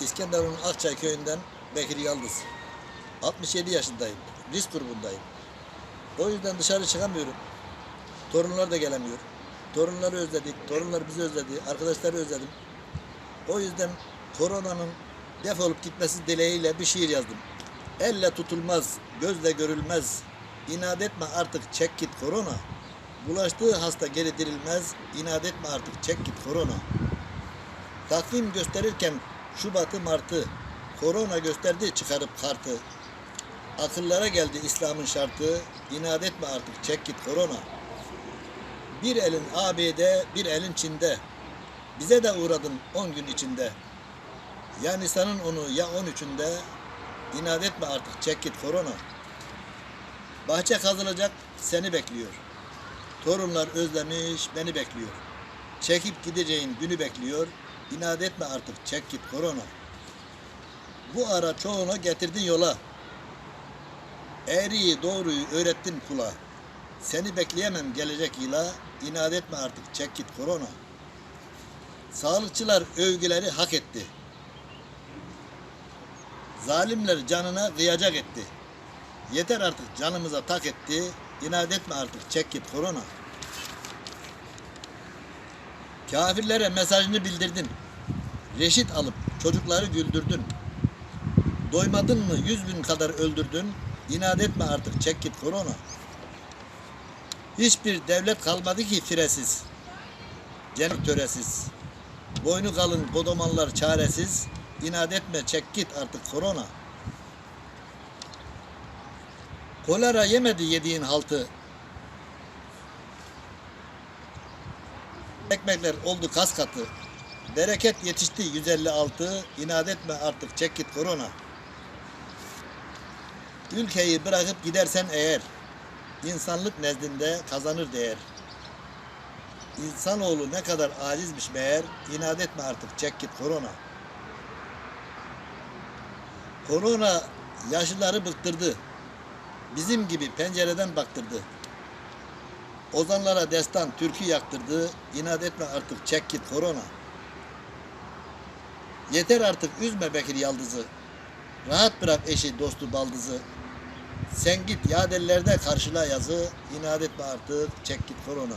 İskenderun Akçay köyünden Bekir Yıldız. 67 yaşındayım. Risk grubundayım. O yüzden dışarı çıkamıyorum. Torunlar da gelemiyor. Torunları özledik. Torunlar bizi özledi. Arkadaşları özledim. O yüzden koronanın defolup gitmesi dileğiyle bir şiir yazdım. Elle tutulmaz, gözle görülmez. İnat etme artık çek git korona. Bulaştığı hasta geri dirilmez. İnat etme artık çek git korona. Takvim gösterirken Şubat'ı Mart'ı korona gösterdi çıkarıp kartı. Akıllara geldi İslam'ın şartı. İnat etme artık çek git korona. Bir elin ABD, bir elin Çin'de. Bize de uğradın 10 gün içinde. Ya Nisan'ın onu ya 13'ünde. İnat etme artık çek git korona. Bahçe kazılacak seni bekliyor. Torunlar özlemiş beni bekliyor. Çekip gideceğin günü bekliyor. İnat etme artık çek git korona. Bu ara çoğunu getirdin yola. Eğriyi doğruyu öğrettin kula. Seni bekleyemem gelecek yıla. İnat etme artık çek git korona. Sağlıkçılar övgüleri hak etti. Zalimler canına kıyacak etti. Yeter artık canımıza tak etti. İnat etme artık çek git korona. Kafirlere mesajını bildirdin. Reşit alıp çocukları güldürdün. Doymadın mı yüz bin kadar öldürdün. İnat etme artık çek git korona. Hiçbir devlet kalmadı ki firesiz. Cennet töresiz. Boynu kalın kodomanlar çaresiz. İnat etme çek git artık korona. Kolera yemedi yediğin haltı. Ekmekler oldu kas katı. Bereket yetişti 156. İnat etme artık çek git korona. Ülkeyi bırakıp gidersen eğer insanlık nezdinde kazanır değer. İnsanoğlu ne kadar acizmiş meğer. İnat etme artık çek git korona. Korona yaşlıları bıktırdı. Bizim gibi pencereden baktırdı. Ozanlara destan türkü yaktırdı. İnat etme artık çek git korona. Yeter artık üzme Bekir Yaldız'ı. Rahat bırak eşi dostu baldızı. Sen git yadellerde karşıla yazı. İnat etme artık çek git korona.